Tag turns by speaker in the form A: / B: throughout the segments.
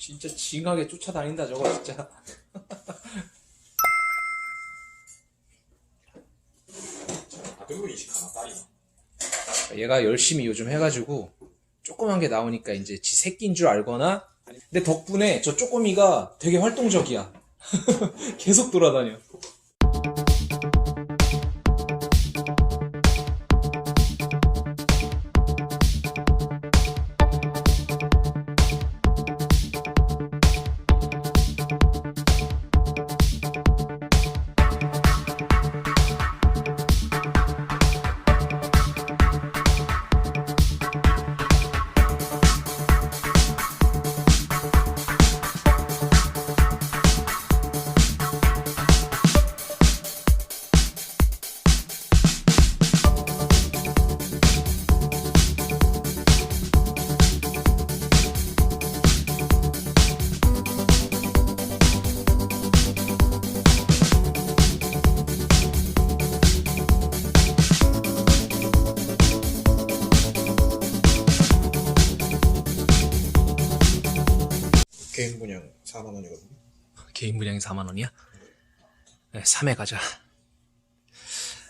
A: 진짜 징하게 쫓아다닌다 저거 진짜.
B: 아들로 인식하나 딸이나
A: 얘가 열심히 요즘 해가지고 조그만 게 나오니까 이제 지 새끼인 줄 알거나? 근데 덕분에 저 쪼꼬미가 되게 활동적이야. 계속 돌아다녀
B: 개인 분양 4만 원이거든요.
A: 개인 분양이 4만 원이야? 네 3회 가자.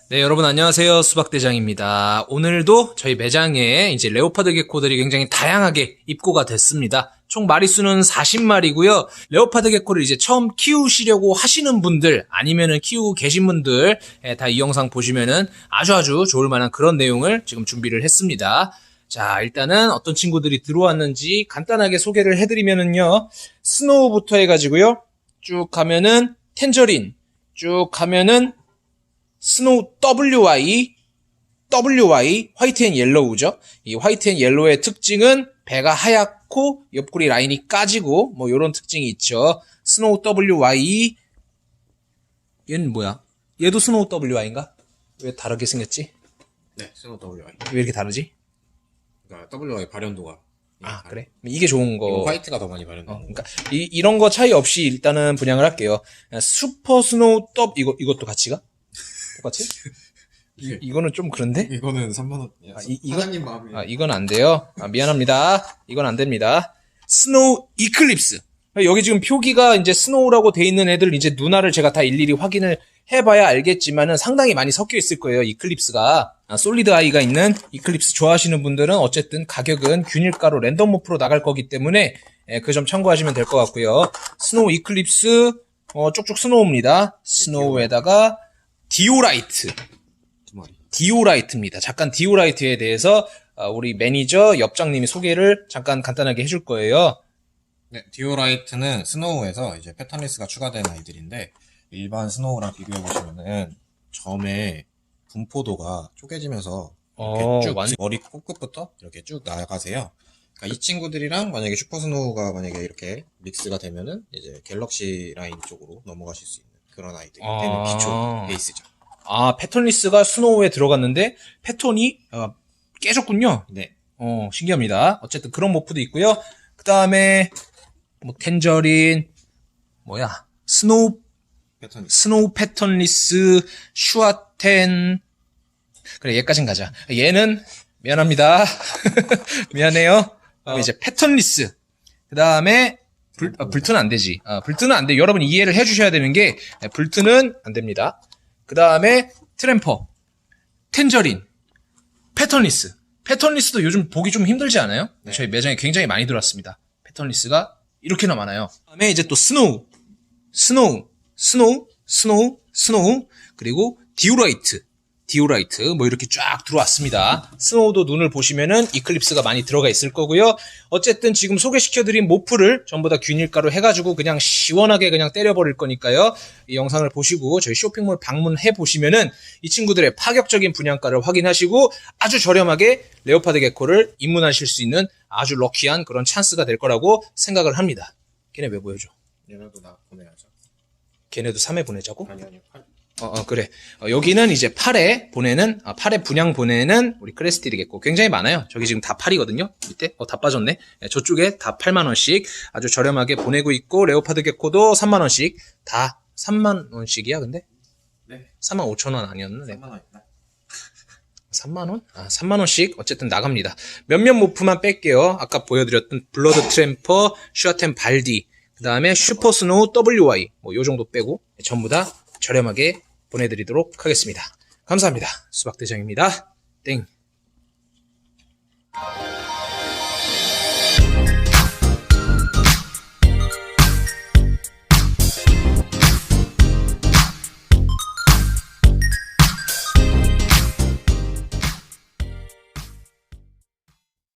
A: 네 여러분 안녕하세요. 수박대장입니다. 오늘도 저희 매장에 이제 레오파드 개코들이 굉장히 다양하게 입고가 됐습니다. 총 마리수는 40마리고요. 레오파드 개코를 이제 처음 키우시려고 하시는 분들 아니면은 키우고 계신 분들 다 이 영상 보시면은 아주 아주 좋을 만한 그런 내용을 지금 준비를 했습니다 자, 일단은 어떤 친구들이 들어왔는지 간단하게 소개를 해드리면은요, 스노우부터 해가지고요, 쭉 가면은 텐저린, 쭉 가면은 스노우 WY, WY, 화이트 앤 옐로우죠. 이 화이트 앤 옐로우의 특징은 배가 하얗고 옆구리 라인이 까지고 뭐 요런 특징이 있죠. 스노우 WY, 얘는 뭐야? 얘도 스노우 WY인가? 왜 다르게 생겼지?
B: 네 스노우 WI
A: 왜 이렇게 다르지?
B: 그러니까 WI 발현도가
A: 아, 그래? 이게 좋은 거.
B: 화이트가 더 많이 발현돼
A: 어, 그러니까 이, 이런 거 차이 없이 일단은 분양을 할게요. 슈퍼 스노우 떡 이거 이것도 같이 가? 똑같이? 이, 이거는 좀 그런데?
B: 이거는 3만 원
A: 아, 이-
B: 사장님 마음이
A: 아, 이건 안 돼요. 아, 미안합니다. 이건 안 됩니다. 스노우 이클립스. 여기 지금 표기가 이제 스노우라고 돼 있는 애들 이제 누나를 제가 다 일일이 확인을 해봐야 알겠지만은 상당히 많이 섞여 있을 거예요. 이클립스가. 아, 솔리드 아이가 있는 이클립스 좋아하시는 분들은 어쨌든 가격은 균일가로 랜덤 모프로 나갈 거기 때문에 그점 참고하시면 될 것 같고요. 스노우 이클립스 어, 쭉쭉 스노우입니다. 스노우에다가 디오라이트. 디오라이트입니다. 잠깐 디오라이트에 대해서 어, 우리 매니저 옆장님이 소개를 잠깐 간단하게 해줄 거예요.
B: 네 디오라이트는 스노우에서 이제 패턴리스가 추가된 아이들인데 일반 스노우랑 비교해 보시면은 점의 분포도가 쪼개지면서 이렇게
A: 어,
B: 쭉
A: 완-
B: 머리 코끝부터 이렇게 쭉 나가세요. 그러니까 이 친구들이랑 만약에 슈퍼 스노우가 만약에 이렇게 믹스가 되면은 이제 갤럭시 라인 쪽으로 넘어가실 수 있는 그런 아이들이
A: 아.
B: 되는 기초 베이스죠.
A: 아 패턴리스가 스노우에 들어갔는데 패턴이 어, 깨졌군요.
B: 네.
A: 어 신기합니다. 어쨌든 그런 모프도 있고요. 그 다음에 뭐 텐저린 뭐야 스노우
B: 패턴
A: 스노우 패턴리스 슈아텐 그래 얘까진 가자. 얘는 미안합니다. 미안해요.
B: 어.
A: 이제 패턴리스. 그 다음에 불, 아, 불트는 안 되지. 아, 불트는 안 돼. 여러분 이해를 해주셔야 되는 게 네, 불트는 안 됩니다. 그 다음에 트램퍼, 텐저린, 패턴리스. 패턴리스도 요즘 보기 좀 힘들지 않아요?
B: 네.
A: 저희 매장에 굉장히 많이 들어왔습니다. 패턴리스가 이렇게나 많아요. 그다음에 이제 또 스노우, 스노우, 스노우, 스노우, 스노우, 그리고 디오라이트, 디오라이트 뭐 이렇게 쫙 들어왔습니다. 스노우도 눈을 보시면은 이클립스가 많이 들어가 있을 거고요. 어쨌든 지금 소개시켜드린 모프를 전부 다 균일가로 해가지고 그냥 시원하게 그냥 때려버릴 거니까요. 이 영상을 보시고 저희 쇼핑몰 방문해 보시면은 이 친구들의 파격적인 분양가를 확인하시고 아주 저렴하게 레오파드 개코를 입문하실 수 있는 아주 럭키한 그런 찬스가 될 거라고 생각을 합니다. 걔네 왜 보여줘?
B: 얘네도 나 보내야죠.
A: 걔네도 3회 보내자고?
B: 아니 아니. 팔-
A: 어, 어, 그래. 어, 여기는 이제 8회 보내는, 아, 8회 분양 보내는 우리 크레스틸이겠고, 굉장히 많아요. 저기 지금 다 8이거든요? 밑에? 어, 다 빠졌네. 예, 저쪽에 다 8만 원씩 아주 저렴하게 보내고 있고, 레오파드 개코도 3만 원씩 다 3만 원씩이야, 근데?
B: 네.
A: 3만 5천 원 아니었나? 네.
B: 3만 원이다.
A: 3만원? 아, 3만원씩 어쨌든 나갑니다. 몇몇 모프만 뺄게요. 아까 보여드렸던 블러드 트램퍼, 슈아템 발디, 그 다음에 슈퍼스노우 WY, 뭐 요 정도 빼고 전부 다 저렴하게 보내드리도록 하겠습니다. 감사합니다. 수박대장입니다. 땡.